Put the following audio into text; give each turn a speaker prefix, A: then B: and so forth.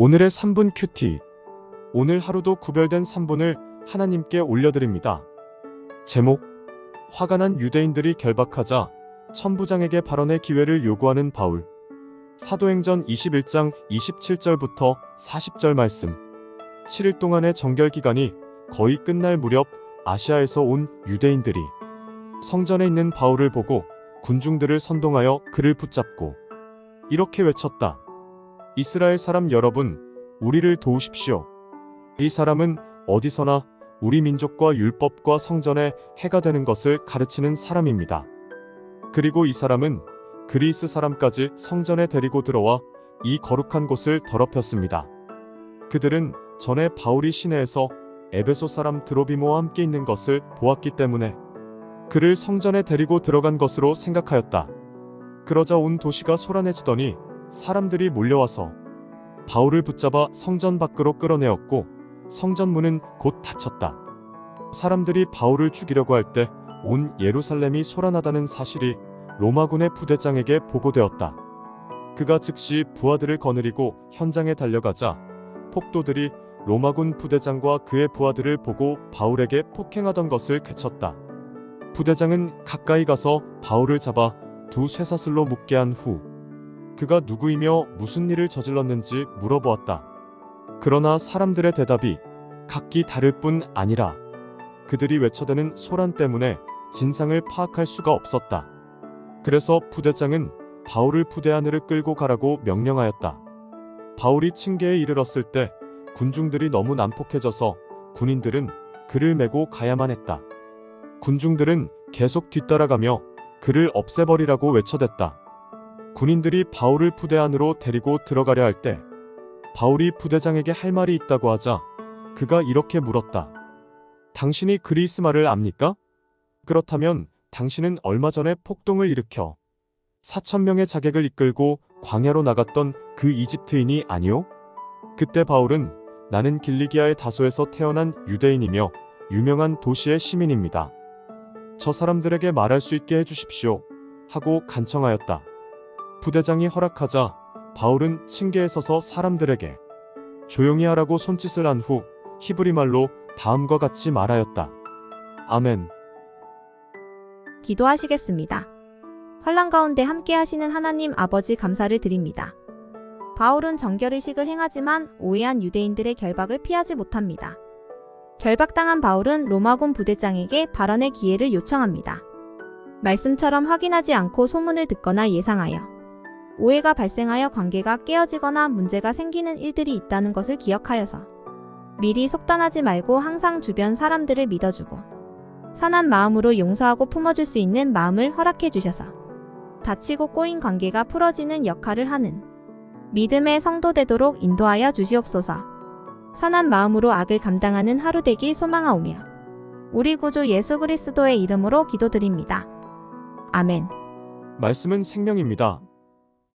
A: 오늘의 3분 큐티. 오늘 하루도 구별된 3분을 하나님께 올려드립니다. 제목 화가 난 유대인들이 결박하자 천부장에게 발언의 기회를 요구하는 바울. 사도행전 21장 27절부터 40절 말씀. 7일 동안의 정결 기간이 거의 끝날 무렵 아시아에서 온 유대인들이 성전에 있는 바울을 보고 군중들을 선동하여 그를 붙잡고 이렇게 외쳤다. 이스라엘 사람 여러분, 우리를 도우십시오. 이 사람은 어디서나 우리 민족과 율법과 성전에 해가 되는 것을 가르치는 사람입니다. 그리고 이 사람은 그리스 사람까지 성전에 데리고 들어와 이 거룩한 곳을 더럽혔습니다. 그들은 전에 바울이 시내에서 에베소 사람 드로비모와 함께 있는 것을 보았기 때문에 그를 성전에 데리고 들어간 것으로 생각하였다. 그러자 온 도시가 소란해지더니 사람들이 몰려와서 바울을 붙잡아 성전 밖으로 끌어내었고 성전 문은 곧 닫혔다. 사람들이 바울을 죽이려고 할 때 온 예루살렘이 소란하다는 사실이 로마군의 부대장에게 보고되었다. 그가 즉시 부하들을 거느리고 현장에 달려가자 폭도들이 로마군 부대장과 그의 부하들을 보고 바울에게 폭행하던 것을 그쳤다. 부대장은 가까이 가서 바울을 잡아 두 쇠사슬로 묶게 한후 그가 누구이며 무슨 일을 저질렀는지 물어보았다. 그러나 사람들의 대답이 각기 다를 뿐 아니라 그들이 외쳐대는 소란 때문에 진상을 파악할 수가 없었다. 그래서 부대장은 바울을 부대 안으로 끌고 가라고 명령하였다. 바울이 층계에 이르렀을 때 군중들이 너무 난폭해져서 군인들은 그를 메고 가야만 했다. 군중들은 계속 뒤따라가며 그를 없애버리라고 외쳐댔다. 군인들이 바울을 부대 안으로 데리고 들어가려 할 때 바울이 부대장에게 할 말이 있다고 하자 그가 이렇게 물었다. 당신이 그리스 말을 압니까? 그렇다면 당신은 얼마 전에 폭동을 일으켜 4천 명의 자객을 이끌고 광야로 나갔던 그 이집트인이 아니오? 그때 바울은 나는 길리기아의 다소에서 태어난 유대인이며 유명한 도시의 시민입니다. 저 사람들에게 말할 수 있게 해주십시오. 하고 간청하였다. 부대장이 허락하자 바울은 층계에 서서 사람들에게 조용히 하라고 손짓을 한 후 히브리 말로 다음과 같이 말하였다. 아멘.
B: 기도하시겠습니다. 환란 가운데 함께 하시는 하나님 아버지 감사를 드립니다. 바울은 정결의식을 행하지만 오해한 유대인들의 결박을 피하지 못합니다. 결박당한 바울은 로마군 부대장에게 발언의 기회를 요청합니다. 말씀처럼 확인하지 않고 소문을 듣거나 예상하여 오해가 발생하여 관계가 깨어지거나 문제가 생기는 일들이 있다는 것을 기억하여서 미리 속단하지 말고 항상 주변 사람들을 믿어주고 선한 마음으로 용서하고 품어줄 수 있는 마음을 허락해 주셔서 다치고 꼬인 관계가 풀어지는 역할을 하는 믿음의 성도 되도록 인도하여 주시옵소서. 선한 마음으로 악을 감당하는 하루 되길 소망하오며 우리 구주 예수 그리스도의 이름으로 기도드립니다. 아멘.
A: 말씀은 생명입니다.